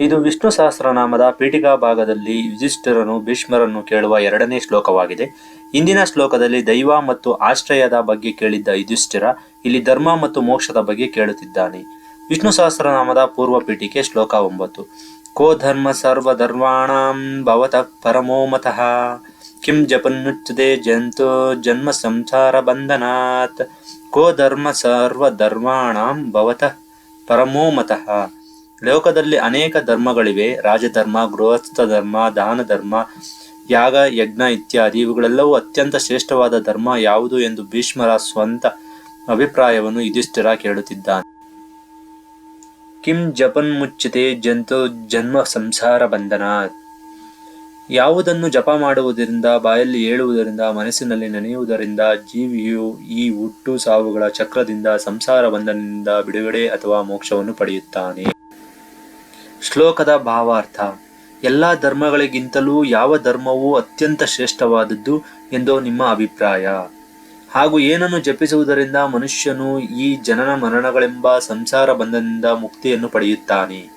ಇದು ವಿಷ್ಣು ಸಹಸ್ರನಾಮದ ಪೀಠಿಕಾ ಭಾಗದಲ್ಲಿ ಯುಧಿಷ್ಠಿರನು ಭೀಷ್ಮರನ್ನು ಕೇಳುವ ಎರಡನೇ ಶ್ಲೋಕವಾಗಿದೆ. ಇಂದಿನ ಶ್ಲೋಕದಲ್ಲಿ ದೈವ ಮತ್ತು ಆಶ್ರಯದ ಬಗ್ಗೆ ಕೇಳಿದ್ದ ಯುಧಿಷ್ಠಿರ ಇಲ್ಲಿ ಧರ್ಮ ಮತ್ತು ಮೋಕ್ಷದ ಬಗ್ಗೆ ಕೇಳುತ್ತಿದ್ದಾನೆ. ವಿಷ್ಣು ಸಹಸ್ರನಾಮದ ಪೂರ್ವ ಪೀಠಿಕೆ ಶ್ಲೋಕ ಒಂಬತ್ತು. ಕೋ ಧರ್ಮ ಸರ್ವಧರ್ಮಾಣಾಂ ಭವತಃ ಪರಮೋ ಮತಃ. ಕಿಂ ಜಪನ್ನುಚ್ಯತೆ ಜಂತು ಜನ್ಮ ಸಂಸಾರ ಬಂಧನಾತ್. ಕೋ ಧರ್ಮ ಧರ್ಮಾಣಾಂ ಭವತಃ ಪರಮೋ ಮತಃ. ಲೋಕದಲ್ಲಿ ಅನೇಕ ಧರ್ಮಗಳಿವೆ. ರಾಜಧರ್ಮ, ಗೃಹಸ್ಥ ಧರ್ಮ, ದಾನ ಧರ್ಮ, ಯಾಗ, ಯಜ್ಞ ಇತ್ಯಾದಿ. ಇವುಗಳೆಲ್ಲವೂ ಅತ್ಯಂತ ಶ್ರೇಷ್ಠವಾದ ಧರ್ಮ ಯಾವುದು ಎಂದು ಭೀಷ್ಮರ ಸ್ವಂತ ಅಭಿಪ್ರಾಯವನ್ನು ಯುಧಿಷ್ಠಿರ ಕೇಳುತ್ತಿದ್ದಾನೆ. ಕಿಂ ಜಪನ್ ಮುಚ್ಚತೆ ಜಂತು ಜನ್ಮ ಸಂಸಾರ ಬಂಧನ. ಯಾವುದನ್ನು ಜಪ ಮಾಡುವುದರಿಂದ, ಬಾಯಲ್ಲಿ ಏಳುವುದರಿಂದ, ಮನಸ್ಸಿನಲ್ಲಿ ನೆನೆಯುವುದರಿಂದ, ಜೀವಿಯು ಈ ಹುಟ್ಟು ಸಾವುಗಳ ಚಕ್ರದಿಂದ, ಸಂಸಾರ ಬಂಧನದಿಂದ ಬಿಡುಗಡೆ ಅಥವಾ ಮೋಕ್ಷವನ್ನು ಪಡೆಯುತ್ತಾನೆ. ಶ್ಲೋಕದ ಭಾವಾರ್ಥ. ಎಲ್ಲ ಧರ್ಮಗಳಿಗಿಂತಲೂ ಯಾವ ಧರ್ಮವು ಅತ್ಯಂತ ಶ್ರೇಷ್ಠವಾದದ್ದು ಎಂದು ನಿಮ್ಮ ಅಭಿಪ್ರಾಯ. ಹಾಗೂ ಏನನ್ನು ಜಪಿಸುವುದರಿಂದ ಮನುಷ್ಯನು ಈ ಜನನ ಮರಣಗಳೆಂಬ ಸಂಸಾರ ಬಂಧನದಿಂದ ಮುಕ್ತಿಯನ್ನು ಪಡೆಯುತ್ತಾನೆ?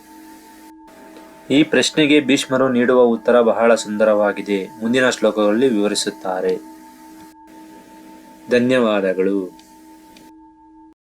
ಈ ಪ್ರಶ್ನೆಗೆ ಭೀಷ್ಮರು ನೀಡುವ ಉತ್ತರ ಬಹಳ ಸುಂದರವಾಗಿದೆ. ಮುಂದಿನ ಶ್ಲೋಕಗಳಲ್ಲಿ ವಿವರಿಸುತ್ತಾರೆ. ಧನ್ಯವಾದಗಳು.